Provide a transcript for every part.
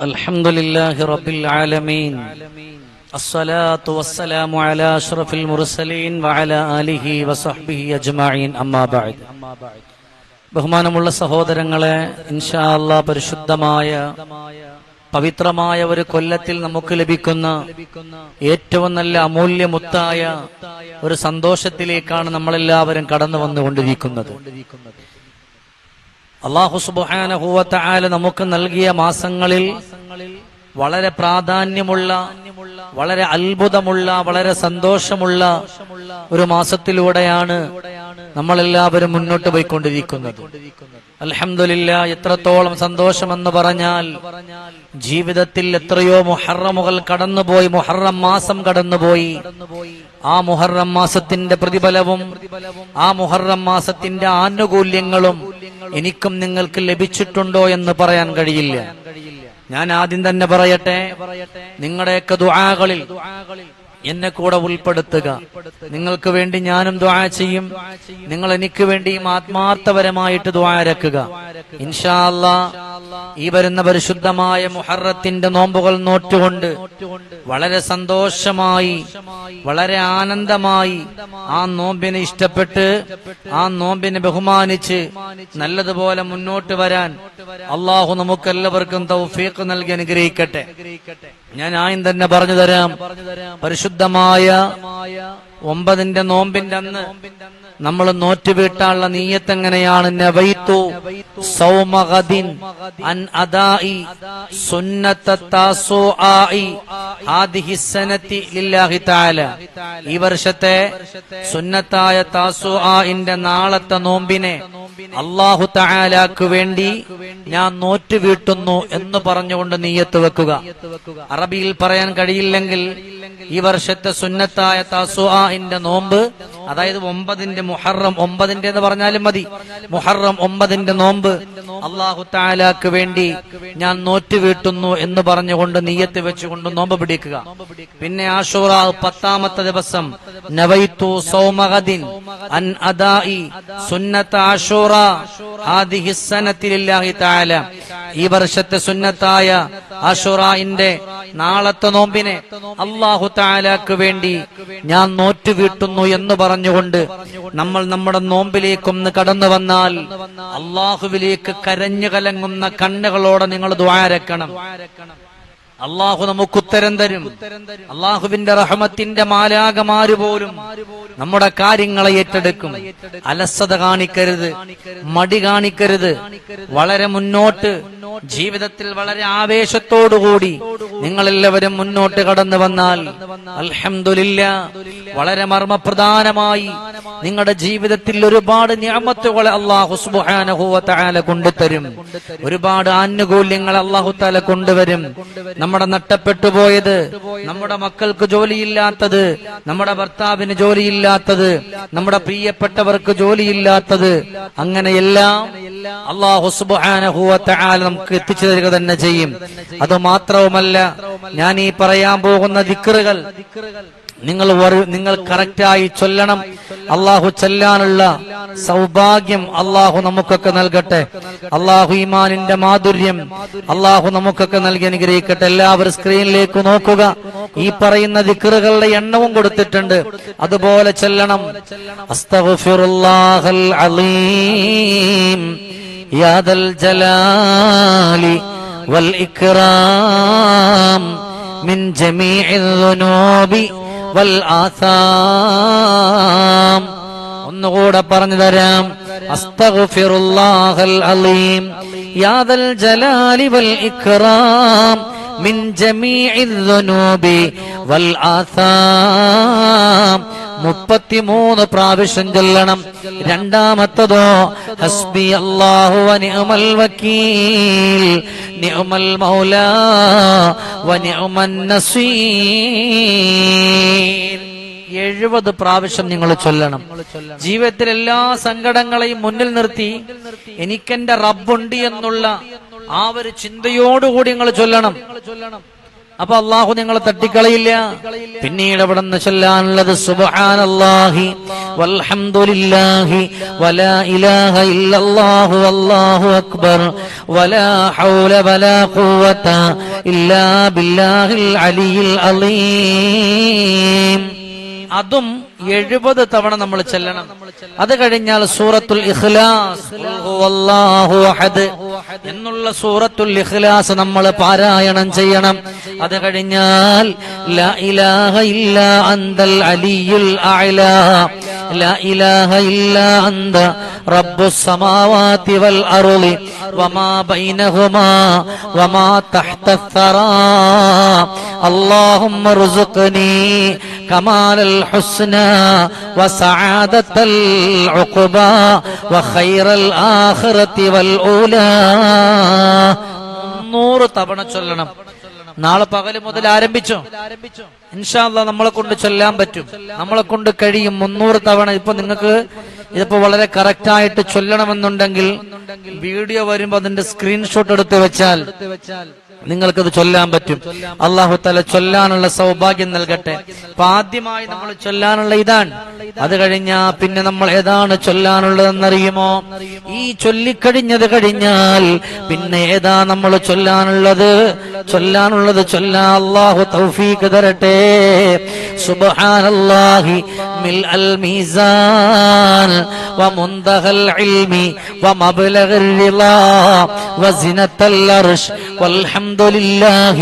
الحمد لله رب العالمين الصلاة والسلام على أشرف المرسلين وعلى آله وصحبه أجمعين أما بعد ബഹുമാനമുള്ള സഹോദരങ്ങളെ ഇൻഷാ അല്ലാ പരിശുദ്ധമായ പവിത്രമായ ഒരു കൊല്ലത്തിൽ നമുക്ക് ലഭിക്കുന്ന ഏറ്റവും നല്ല അമൂല്യമുത്തായ ഒരു സന്തോഷത്തിലേക്കാണ് നമ്മളെല്ലാവരും കടന്നു വന്നുകൊണ്ടിരിക്കുന്നത് അള്ളാഹു സുബാനഹുവല നമുക്ക് നൽകിയ മാസങ്ങളിൽ വളരെ പ്രാധാന്യമുള്ള വളരെ അത്ഭുതമുള്ള വളരെ സന്തോഷമുള്ള ഒരു മാസത്തിലൂടെയാണ് നമ്മളെല്ലാവരും മുന്നോട്ട് പോയിക്കൊണ്ടിരിക്കുന്നത്. അലഹമില്ല എത്രത്തോളം സന്തോഷമെന്ന് പറഞ്ഞാൽ ജീവിതത്തിൽ എത്രയോ മുഹറമുകൾ കടന്നുപോയി മുഹറം മാസം കടന്നുപോയി. ആ മുഹറം മാസത്തിന്റെ പ്രതിഫലവും ആ മുഹറം മാസത്തിന്റെ ആനുകൂല്യങ്ങളും എനിക്കും നിങ്ങൾക്ക് ലഭിച്ചിട്ടുണ്ടോ എന്ന് പറയാൻ കഴിയില്ല. ഞാൻ ആദ്യം തന്നെ പറയട്ടെ നിങ്ങളുടെയൊക്കെ ദുആകളിൽ എന്നെ കൂടെ ഉൾപ്പെടുത്തുക. നിങ്ങൾക്ക് വേണ്ടി ഞാനും ദ്വാ ചെയ്യും. നിങ്ങൾ എനിക്ക് വേണ്ടിയും ആത്മാർത്ഥപരമായിട്ട് ദ്വാരക്കുക ഇൻഷാ അല്ലാ ഈ വരുന്ന പരിശുദ്ധമായ മുഹറത്തിന്റെ നോമ്പുകൾ നോറ്റുകൊണ്ട് വളരെ സന്തോഷമായി വളരെ ആനന്ദമായി ആ നോമ്പിനെ ഇഷ്ടപ്പെട്ട് ആ നോമ്പിനെ ബഹുമാനിച്ച് നല്ലതുപോലെ മുന്നോട്ട് വരാൻ അള്ളാഹു നമുക്കെല്ലാവർക്കും തൗഫീഖ് നൽകി അനുഗ്രഹിക്കട്ടെ. ഞാൻ ആയും തന്നെ പറഞ്ഞു തരാം പരിശുദ്ധമായ ഒമ്പതിന്റെ നോമ്പിന്റെ അന്ന് നമ്മൾ നോറ്റുവീട്ടാനുള്ള നീയത്ത് എങ്ങനെയാണ് സൗമഗദിൻ അൻ ആദിഹി ലില്ലാഹി ഈ വർഷത്തെ സുന്നത്തായ താസുആഇന്റെ നാളത്തെ നോമ്പിനെ അള്ളാഹു തായാലാക്കു വേണ്ടി ഞാൻ നോറ്റുവീട്ടുന്നു എന്ന് പറഞ്ഞുകൊണ്ട് നീയത്ത് വെക്കുക. അറബിയിൽ പറയാൻ കഴിയില്ലെങ്കിൽ ഈ വർഷത്തെ സുന്നത്തായ തസുആന്റെ നോമ്പ് അതായത് ഒമ്പതിന്റെ മുഹറം ഒമ്പതിന്റെ എന്ന് പറഞ്ഞാലും മതി. മുഹറം ഒമ്പതിന്റെ നോമ്പ് അള്ളാഹു താലാക്ക് വേണ്ടി ഞാൻ നോറ്റുവീട്ടുന്നു എന്ന് പറഞ്ഞുകൊണ്ട് നീയത്ത് വെച്ചുകൊണ്ട് നോമ്പ് പിടിക്കുക. പിന്നെ ആഷൂറ പത്താമത്തെ ദിവസം നവൈത്തു സൗമഹദിൻ അൻ അദാഇ സുന്നത്ത് ആഷൂറ ഈ വർഷത്തെ സുന്നത്തായ ആഷുറായിന്റെ നാളത്തെ നോമ്പിനെ അള്ളാഹു താലാക്ക് വേണ്ടി ഞാൻ നോറ്റുവീട്ടുന്നു എന്ന് പറഞ്ഞുകൊണ്ട് നമ്മൾ നമ്മുടെ നോമ്പിലേക്കൊന്ന് കടന്നു വന്നാൽ അള്ളാഹുവിലേക്ക് കരഞ്ഞു കലങ്ങുന്ന കണ്ണുകളോടെ നിങ്ങൾ ദ്വാരക്കണം. അള്ളാഹു നമുക്ക് ഉത്തരം തരും. അള്ളാഹുവിന്റെ റഹമത്തിന്റെ മാലാകമാര് പോലും നമ്മുടെ കാര്യങ്ങളെ ഏറ്റെടുക്കും. അലസത കാണിക്കരുത് മടി കാണിക്കരുത്. വളരെ മുന്നോട്ട് ജീവിതത്തിൽ വളരെ ആവേശത്തോടുകൂടി നിങ്ങളെല്ലാവരും മുന്നോട്ട് കടന്നു വന്നാൽ അൽഹംദുലില്ല വളരെ മർമ്മപ്രധാനമായി നിങ്ങളുടെ ജീവിതത്തിൽ ഒരുപാട് ഞാമത്തുകളെ അള്ളാഹു സുബാനഹുവല കൊണ്ടുതരും. ഒരുപാട് ആനുകൂല്യങ്ങൾ അള്ളാഹു താല കൊണ്ടുവരും. നമ്മുടെ നട്ടപ്പെട്ടു പോയത് നമ്മുടെ മക്കൾക്ക് ജോലിയില്ലാത്തത് നമ്മുടെ ഭർത്താവിന് ജോലിയില്ലാത്തത് നമ്മുടെ പ്രിയപ്പെട്ടവർക്ക് ജോലിയില്ലാത്തത് അങ്ങനെയെല്ലാം അള്ളാഹു സുബാനഹുവല നമുക്ക് എത്തിച്ചു തരിക തന്നെ ചെയ്യും. അത് മാത്രവുമല്ല ഞാൻ ഈ പറയാൻ പോകുന്ന ദിക്കറുകൾ നിങ്ങൾ വരു- നിങ്ങൾ കറക്റ്റായി ചൊല്ലണം അള്ളാഹു ചെല്ലാനുള്ള സൗഭാഗ്യം അള്ളാഹു നമുക്കൊക്കെ നൽകട്ടെ അള്ളാഹു ഈമാനിന്റെ മാധുര്യം അള്ളാഹു നമുക്കൊക്കെ നൽകി അനുഗ്രഹിക്കട്ടെ എല്ലാവരും സ്ക്രീനിലേക്ക് നോക്കുക ഈ പറയുന്ന ദിക്കറുകളുടെ എണ്ണവും കൊടുത്തിട്ടുണ്ട് അതുപോലെ ചെല്ലണം അസ്തഗ്ഫിറുല്ലാഹൽ അലീം യാദൽ ജലാലി വൽ ഇക്റാം من جميع الذنوب വൽ ആസാം. ഒന്നുകൂടെ പറഞ്ഞു തരാം. അസ്തഗ്ഫിറുല്ലാഹൽ അലീം. യാദൽ ജലാലി വൽ ഇക്റാം മിൻ جميع الذنوب والآثام മുപ്പത്തിമൂന്ന് പ്രാവശ്യം ചൊല്ലണം. രണ്ടാമത്തതോ ഹസ്ബി വ നിഅമൽ വക്കീൽ. നിഅമൽ മൗലാ വനിഅമൻ നിഅമൻ നസീർ. എഴുപത് പ്രാവശ്യം നിങ്ങൾ ചൊല്ലണം. ജീവിതത്തിൽ എല്ലാ സങ്കടങ്ങളെയും മുന്നിൽ നിർത്തി. എനിക്കെന്റെ റബ്ബുണ്ട് എന്നുള്ള ആ ഒരു ചിന്തയോടുകൂടി നിങ്ങൾ ചൊല്ലണം. അപ്പൊ അള്ളാഹു നിങ്ങളെ തട്ടിക്കളയില്ല. പിന്നീട് അവിടെ നിന്ന് ചൊല്ലാനുള്ളത് സുബ്ഹാനല്ലാഹി വൽഹംദുലില്ലാഹി വലാ ഇലാഹ ഇല്ലല്ലാഹു അല്ലാഹു അക്ബർ വലാ ഹൗല വലാ ഖുവത ഇല്ലാ ബില്ലാഹിൽ അലിയിൽ അലീം. അതും എഴുപത് തവണ നമ്മൾ ചെല്ലണം അത് കഴിഞ്ഞാൽ സൂറത്തുൽ ഇഖ്ലാസ് ഖുൽ ഹുവല്ലാഹു അഹദ് എന്നുള്ള സൂറത്തുൽ ഇഖ്ലാസ് നമ്മൾ പാരായണം ചെയ്യണം അത് കഴിഞ്ഞാൽ ലാ ഇലാഹ ഇല്ലാ അന്തൽ അലിയുൽ അഅല ലാ ഇലാഹ ഇല്ലാ അന്ത റബ്ബുസ് സമാവാതി വൽ അർളി വമാ ബൈനഹുമാ വമാ തഹ്ത الثرى اللهم ارزقني كمال الحسنى وسعادة العقبى وخير الآخرة والأولى നൂറ് തവണ ചൊല്ലണം നാളെ പകല് മുതൽ ആരംഭിച്ചോ ഇൻഷാല്ല നമ്മളെ കൊണ്ട് ചൊല്ലാൻ പറ്റും നമ്മളെ കൊണ്ട് കഴിയും മുന്നൂറ് തവണ ഇപ്പൊ നിങ്ങൾക്ക് ഇതിപ്പോ വളരെ കറക്റ്റ് ആയിട്ട് ചൊല്ലണമെന്നുണ്ടെങ്കിൽ വീഡിയോ വരുമ്പോ അതിന്റെ സ്ക്രീൻഷോട്ട് എടുത്ത് വെച്ചാൽ നിങ്ങൾക്കത് ചൊല്ലാൻ പറ്റും. അള്ളാഹു തല ചൊല്ലാനുള്ള സൗഭാഗ്യം നൽകട്ടെ. അപ്പൊ ആദ്യമായി നമ്മൾ ചൊല്ലാനുള്ള ഇതാണ്. അത് കഴിഞ്ഞാ പിന്നെ നമ്മൾ ഏതാണ് ചൊല്ലാനുള്ളതെന്നറിയുമോ? ഈ ചൊല്ലിക്കഴിഞ്ഞത് കഴിഞ്ഞാൽ പിന്നെ ഏതാ നമ്മൾ ചൊല്ലാനുള്ളത്? ചൊല്ലാനുള്ളത് ചൊല്ലാ അള്ളാഹു തൗഫീഖ് തരട്ടെ. സുബ്ഹാനല്ലാഹി ملء الميزان ومنتهى العلم ومبلغ الرضا وزنة العرش والحمد لله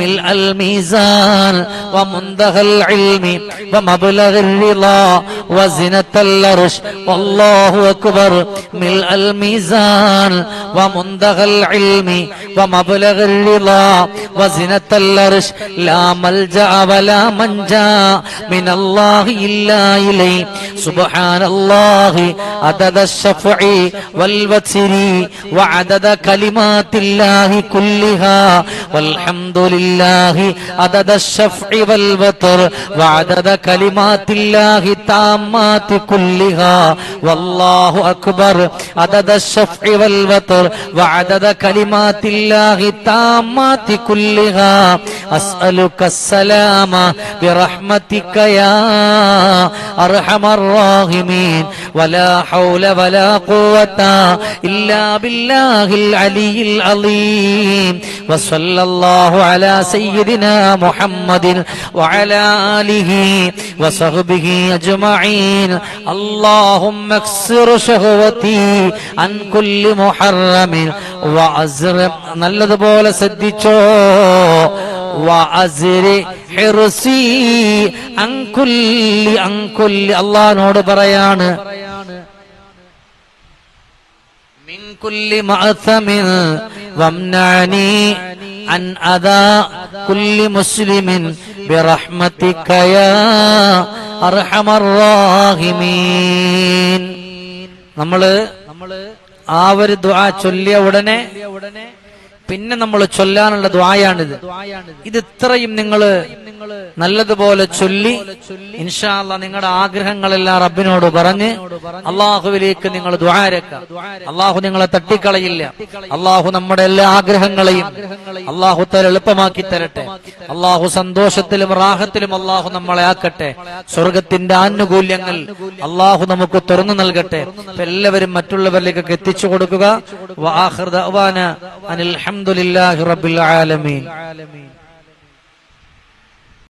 ملء الميزان ومنتهى العلم ومبلغ الرضا وزنة العرش والله أكبر ملء الميزان ومنتهى العلم ومبلغ الرضا وزنة العرش لا ملجأ ولا منجأ من الله إلا إليه سبحان الله عدد الشفع والوتر وعدد كلمات الله كلها والحمد لله عدد الشفع والوتر وعدد كلمات الله التامات كلها والله أكبر عدد الشفع والوتر وعدد كلمات الله التامات كلها أسألك السلام برحمتك يا أرحم الراحمين ولا حول ولا قوة إلا بالله العلي العظيم وصلى الله على سيدنا محمد وعلى آله وصحبه أجمعين اللهم اكسر شهوتي عن كل محرم وأزرم നല്ലതുപോലെ ശ്രദ്ധിച്ചോ അള്ളാഹിനോട് പറയാണ് മുസ്ലിമിൻ റാഹിമീൻ നമ്മൾ ആ ഒരു ദുആ ചൊല്ലിയ ഉടനെ പിന്നെ നമ്മൾ ചൊല്ലാനുള്ള ദ്വായാണിത് ഇത് ഇത്രയും നിങ്ങൾ നല്ലതുപോലെ ചൊല്ലി ഇൻഷാല്ല നിങ്ങളുടെ ആഗ്രഹങ്ങളെല്ലാം റബ്ബിനോട് പറഞ്ഞ് അള്ളാഹുവിലേക്ക് നിങ്ങൾ ദ്വാരക്ക അള്ളാഹു നിങ്ങളെ തട്ടിക്കളയില്ല. അള്ളാഹു നമ്മുടെ എല്ലാ ആഗ്രഹങ്ങളെയും അള്ളാഹു തല എളുപ്പമാക്കി തരട്ടെ. അള്ളാഹു സന്തോഷത്തിലും റാഹത്തിലും അള്ളാഹു നമ്മളെ ആക്കട്ടെ. സ്വർഗത്തിന്റെ ആനുകൂല്യങ്ങൾ അള്ളാഹു നമുക്ക് തുറന്നു നൽകട്ടെ. എല്ലാവരും മറ്റുള്ളവരിലേക്കൊക്കെ എത്തിച്ചു കൊടുക്കുക. അനിൽ ഹംദുലില്ലാഹി റബ്ബിൽ ആലമീൻ.